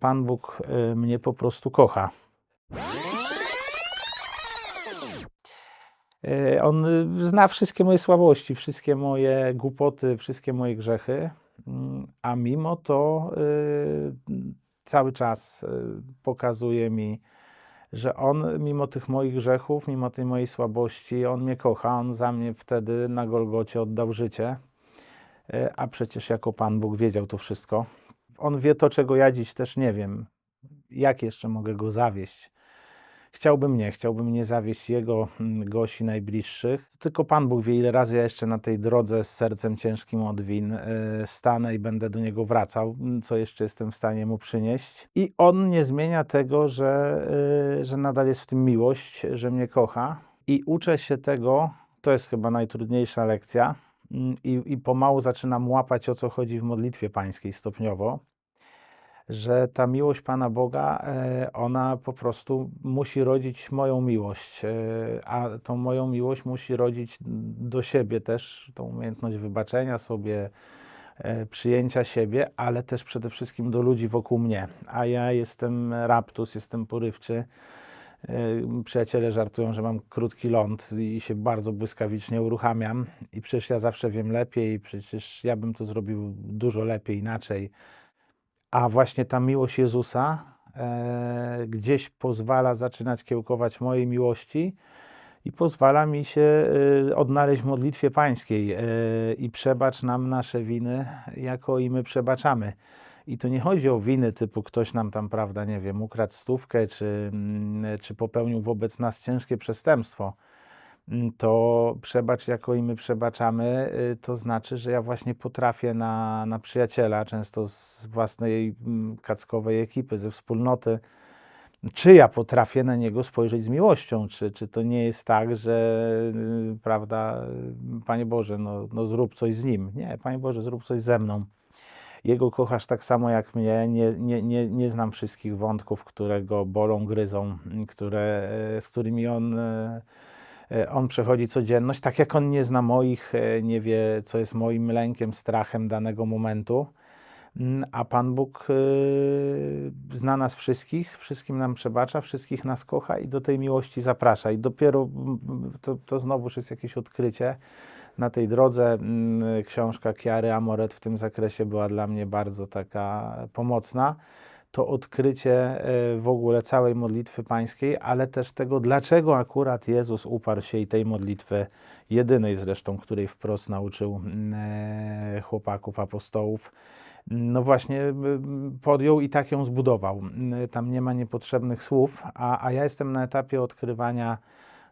Pan Bóg y, mnie po prostu kocha. Y, On y, zna wszystkie moje słabości, wszystkie moje głupoty, wszystkie moje grzechy, mm, a mimo to cały czas pokazuje mi, że On, mimo tych moich grzechów, mimo tej mojej słabości, On mnie kocha. On za mnie wtedy na Golgocie oddał życie, a przecież jako Pan Bóg wiedział to wszystko. On wie to, czego ja dziś też nie wiem. Jak jeszcze mogę Go zawieść? Chciałbym nie, chciałbym nie zawieść Jego mm, gości najbliższych. Tylko Pan Bóg wie, ile razy ja jeszcze na tej drodze z sercem ciężkim od win y, stanę i będę do Niego wracał, mm, co jeszcze jestem w stanie Mu przynieść. I On nie zmienia tego, że, y, że nadal jest w tym miłość, że mnie kocha. I uczę się tego, to jest chyba najtrudniejsza lekcja, mm, i, i pomału zaczynam łapać, o co chodzi w modlitwie pańskiej stopniowo że ta miłość Pana Boga, e, ona po prostu musi rodzić moją miłość, e, a tą moją miłość musi rodzić do siebie też, tą umiejętność wybaczenia sobie, e, przyjęcia siebie, ale też przede wszystkim do ludzi wokół mnie. A ja jestem raptus, jestem porywczy. Przyjaciele żartują, że mam krótki ląd i się bardzo błyskawicznie uruchamiam, i przecież ja zawsze wiem lepiej, przecież ja bym to zrobił dużo lepiej, inaczej. A właśnie ta miłość Jezusa e, gdzieś pozwala zaczynać kiełkować mojej miłości i pozwala mi się e, odnaleźć w modlitwie pańskiej e, i przebacz nam nasze winy, jako i my przebaczamy. I to nie chodzi o winy typu ktoś nam tam, prawda, nie wiem, ukradł stówkę, czy, mm, czy popełnił wobec nas ciężkie przestępstwo to przebacz, jako i my przebaczamy, y, to znaczy, że ja właśnie potrafię na, na przyjaciela, często z własnej mm, kackowej ekipy, ze wspólnoty, czy ja potrafię na niego spojrzeć z miłością, czy, czy to nie jest tak, że y, prawda, y, Panie Boże, no, no zrób coś z nim. Nie, Panie Boże, zrób coś ze mną. Jego kochasz tak samo jak mnie. Nie, nie, nie, nie znam wszystkich wątków, które go bolą, gryzą, które, e, z którymi on, on przechodzi codzienność. Tak jak on nie zna moich, e, nie wie, co jest moim lękiem, strachem danego momentu. Mm, A Pan Bóg e, zna nas wszystkich, wszystkim nam przebacza, wszystkich nas kocha i do tej miłości zaprasza. I dopiero to, to znowuż jest jakieś odkrycie na tej drodze. mm, Książka Kiary Amoret w tym zakresie była dla mnie bardzo taka pomocna. To odkrycie e, w ogóle całej modlitwy pańskiej, ale też tego, dlaczego akurat Jezus uparł się i tej modlitwy, jedynej zresztą, której wprost nauczył mm, e, chłopaków, apostołów, no właśnie podjął i tak ją zbudował. Mm, Tam nie ma niepotrzebnych słów, a, a ja jestem na etapie odkrywania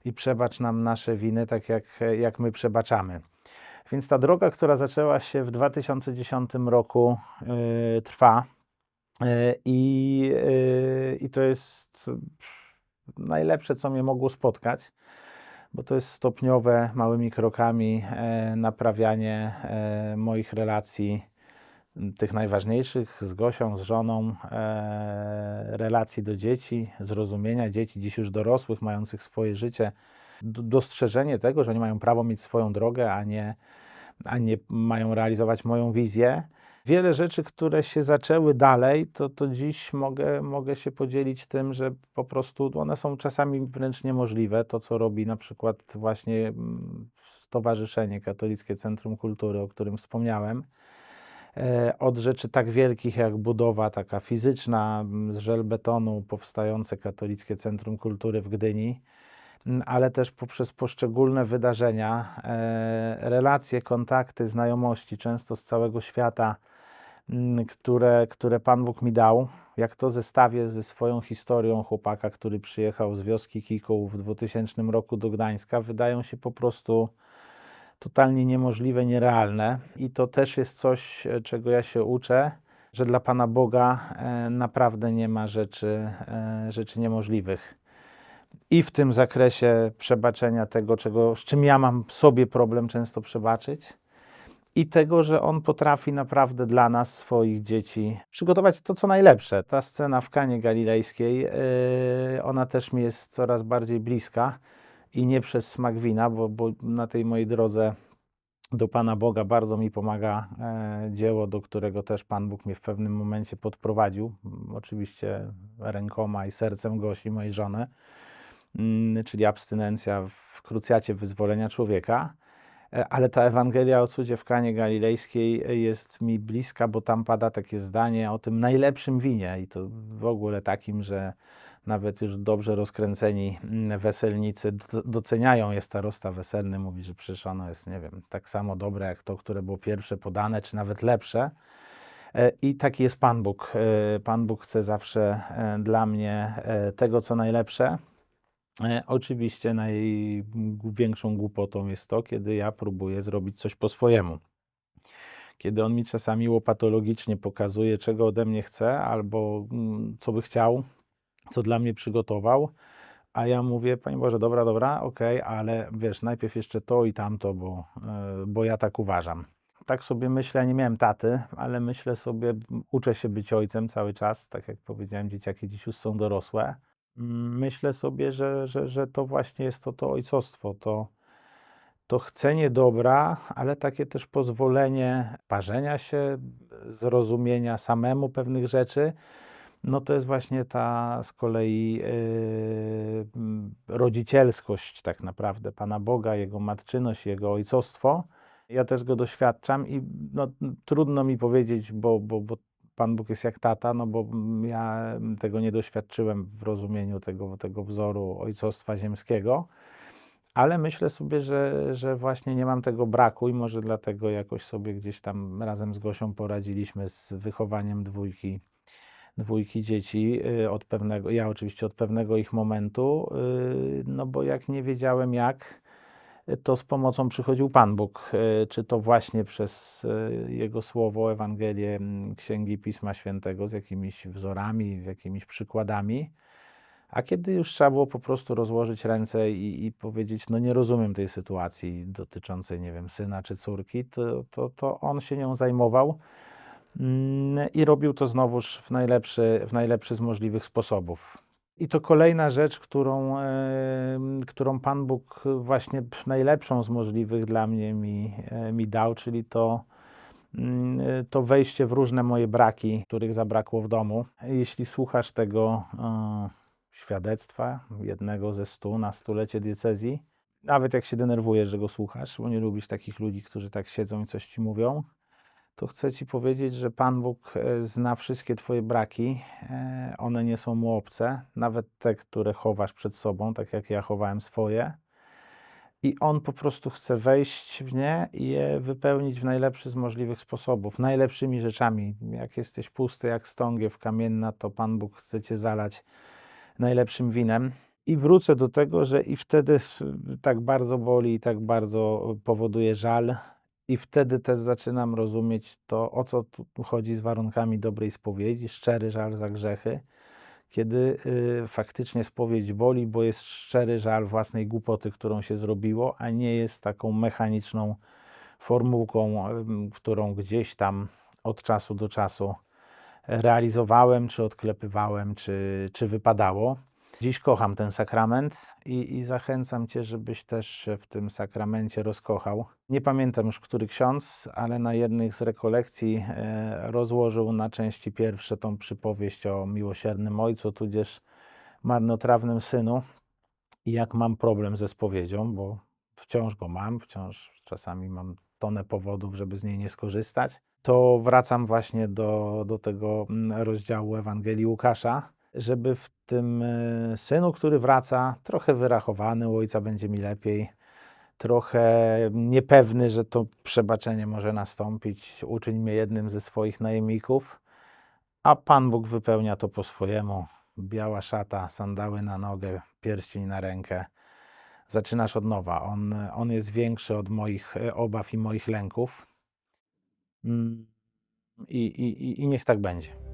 i przebacz nam nasze winy, tak jak, jak my przebaczamy. Więc ta droga, która zaczęła się w 2010 roku, y, trwa. Y, I, y, I to jest najlepsze, co mnie mogło spotkać, bo to jest stopniowe, małymi krokami e, naprawianie e, moich relacji, tych najważniejszych z Gosią, z żoną, e, relacji do dzieci, zrozumienia dzieci, dziś już dorosłych, mających swoje życie, dostrzeżenie tego, że oni mają prawo mieć swoją drogę, a nie, a nie mają realizować moją wizję. Wiele rzeczy, które się zaczęły dalej, to, to dziś mogę, mogę się podzielić tym, że po prostu one są czasami wręcz niemożliwe. To, co robi na przykład właśnie mm, Stowarzyszenie Katolickie Centrum Kultury, o którym wspomniałem. E, Od rzeczy tak wielkich jak budowa taka fizyczna mm, z żelbetonu, powstające Katolickie Centrum Kultury w Gdyni, mm, ale też poprzez poszczególne wydarzenia, e, relacje, kontakty, znajomości, często z całego świata, które, które Pan Bóg mi dał. Jak to zestawię ze swoją historią chłopaka, który przyjechał z wioski Kikuł w 2000 roku do Gdańska, wydają się po prostu totalnie niemożliwe, nierealne. I to też jest coś, e, czego ja się uczę, że dla Pana Boga e, naprawdę nie ma rzeczy, e, rzeczy niemożliwych. I w tym zakresie przebaczenia tego, czego, z czym ja mam sobie problem często przebaczyć, i tego, że On potrafi naprawdę dla nas, swoich dzieci, przygotować to, co najlepsze. Ta scena w Kanie Galilejskiej, yy, ona też mi jest coraz bardziej bliska i nie przez smak wina, bo, bo na tej mojej drodze do Pana Boga bardzo mi pomaga e, dzieło, do którego też Pan Bóg mnie w pewnym momencie podprowadził. Mm, Oczywiście rękoma i sercem gości mojej żony, mm, czyli abstynencja w krucjacie wyzwolenia człowieka. E, Ale ta Ewangelia o cudzie w Galilejskiej e, jest mi bliska, bo tam pada takie zdanie o tym najlepszym winie i to w ogóle takim, że nawet już dobrze rozkręceni mm, weselnicy doc- doceniają je starosta weselny, mówi, że przecież ono jest, nie wiem, tak samo dobre jak to, które było pierwsze podane, czy nawet lepsze. E, I taki jest Pan Bóg. Pan Bóg chce zawsze dla mnie tego, co najlepsze. E, Oczywiście największą głupotą jest to, kiedy ja próbuję zrobić coś po swojemu. Kiedy on mi czasami łopatologicznie pokazuje, czego ode mnie chce, albo mm, co by chciał, co dla mnie przygotował, a ja mówię, Panie Boże, dobra, dobra, okej, ale wiesz, najpierw jeszcze to i tamto, bo, e, bo ja tak uważam. Tak sobie myślę, nie miałem taty, ale myślę sobie, uczę się być ojcem cały czas, tak jak powiedziałem, dzieciaki dziś już są dorosłe. Myślę sobie, że, że, że to właśnie jest to, to ojcostwo, to, to chcenie dobra, ale takie też pozwolenie parzenia się, zrozumienia samemu pewnych rzeczy. No to jest właśnie ta z kolei yy, rodzicielskość tak naprawdę Pana Boga, Jego matczyność, Jego ojcostwo. Ja też go doświadczam i no, trudno mi powiedzieć, bo, bo, bo Pan Bóg jest jak tata, no bo ja tego nie doświadczyłem w rozumieniu tego, tego wzoru ojcostwa ziemskiego. Ale myślę sobie, że, że właśnie nie mam tego braku i może dlatego jakoś sobie gdzieś tam razem z Gosią poradziliśmy z wychowaniem dwójki, dwójki dzieci y, od pewnego, ja oczywiście od pewnego ich momentu, y, no bo jak nie wiedziałem jak, to z pomocą przychodził Pan Bóg, y, czy to właśnie przez y, Jego Słowo, Ewangelię, Księgi Pisma Świętego z jakimiś wzorami, jakimiś przykładami. A kiedy już trzeba było po prostu rozłożyć ręce i, i powiedzieć, no nie rozumiem tej sytuacji dotyczącej, nie wiem, syna czy córki, to, to, to on się nią zajmował mm, i robił to znowuż w najlepszy, w najlepszy z możliwych sposobów. I to kolejna rzecz, którą, którą Pan Bóg właśnie najlepszą z możliwych dla mnie mi, e, mi dał, czyli to, mm, to wejście w różne moje braki, których zabrakło w domu. Jeśli słuchasz tego świadectwa, jednego ze stu na stulecie diecezji, nawet jak się denerwujesz, że go słuchasz, bo nie lubisz takich ludzi, którzy tak siedzą i coś ci mówią, to chcę ci powiedzieć, że Pan Bóg e, zna wszystkie twoje braki. e, One nie są mu obce, nawet te, które chowasz przed sobą, tak jak ja chowałem swoje. I On po prostu chce wejść w nie i je wypełnić w najlepszy z możliwych sposobów, najlepszymi rzeczami. Jak jesteś pusty jak stągiew kamienna, to Pan Bóg chce cię zalać najlepszym winem. I wrócę do tego, że i wtedy tak bardzo boli i tak bardzo powoduje żal, i wtedy też zaczynam rozumieć to, o co tu chodzi z warunkami dobrej spowiedzi, szczery żal za grzechy, kiedy y, faktycznie spowiedź boli, bo jest szczery żal własnej głupoty, którą się zrobiło, a nie jest taką mechaniczną formułką, ym, którą gdzieś tam od czasu do czasu realizowałem, czy odklepywałem, czy, czy wypadało. Dziś kocham ten sakrament i, i zachęcam Cię, żebyś też się w tym sakramencie rozkochał. Nie pamiętam już, który ksiądz, ale na jednych z rekolekcji e, rozłożył na części pierwsze tą przypowieść o miłosiernym ojcu, tudzież marnotrawnym synu. I jak mam problem ze spowiedzią, bo wciąż go mam, wciąż czasami mam tonę powodów, żeby z niej nie skorzystać, to wracam właśnie do, do tego mm, rozdziału Ewangelii Łukasza, żeby w tym e, synu, który wraca, trochę wyrachowany, u ojca będzie mi lepiej, trochę niepewny, że to przebaczenie może nastąpić, uczyń mnie jednym ze swoich najemników, a Pan Bóg wypełnia to po swojemu. Biała szata, sandały na nogę, pierścień na rękę. Zaczynasz od nowa. On, on jest większy od moich e, obaw i moich lęków. Mm, I, i, i- I niech tak będzie.